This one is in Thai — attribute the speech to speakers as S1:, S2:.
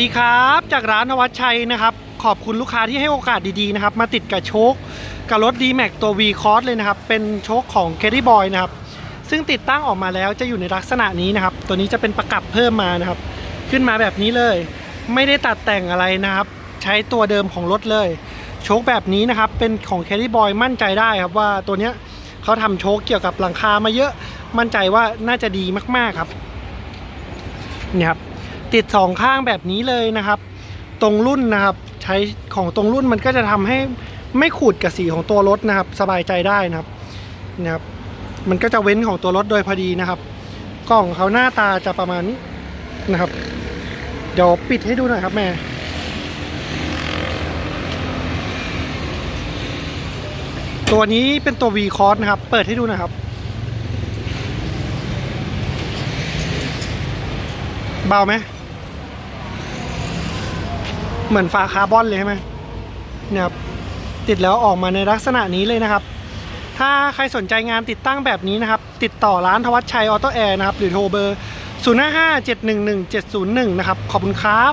S1: ดีครับจากร้านนวัชชัยนะครับขอบคุณลูกค้าที่ให้โอกาสดีๆนะครับมาติดกับโชคกับรถ d m a x ตัว V Cross เลยนะครับเป็นโชคของ c a d d y Boy นะครับซึ่งติดตั้งออกมาแล้วจะอยู่ในลักษณะนี้นะครับตัวนี้จะเป็นประกับเพิ่มมานะครับขึ้นมาแบบนี้เลย ไม่ได้ตัดแต่งอะไรนะครับใช้ตัวเดิมของรถเลย โชคแบบนี้นะครับเป็นของ c a d d y Boy มั่นใจได้ครับว่าตัวเนี้ยเขาทำโชคเกี่ยวกับหลังคามาเยอะมั่นใจว่าน่าจะดีมากๆครับเนี่ยครับ ติดสองข้างแบบนี้เลยนะครับ ตรงรุ่นนะครับ ใช้ของตรงรุ่นมันก็จะทำให้ไม่ขูดกับสีของตัวรถนะครับ สบายใจได้นะครับนะครับมันก็จะเว้นของตัวรถโดยพอดีนะครับ กล่องเขาหน้าตาจะประมาณนี้นะครับ เดี๋ยวปิดให้ดูหน่อยครับแม่ตัวนี้เป็นตัว V c o s นะครับ เปิดให้ดูนะครับ เบาไหม เหมือนฝาคาร์บอนเลยใช่ไหมเนี่ยครับติดแล้วออกมาในลักษณะนี้เลยนะครับ ถ้าใครสนใจงานติดตั้งแบบนี้นะครับ ติดต่อร้านทวัชชัยออโต้แอร์นะครับ หรือโทรเบอร์ 0 5 5 7 1 1 7 0 1 นะครับ ขอบคุณครับ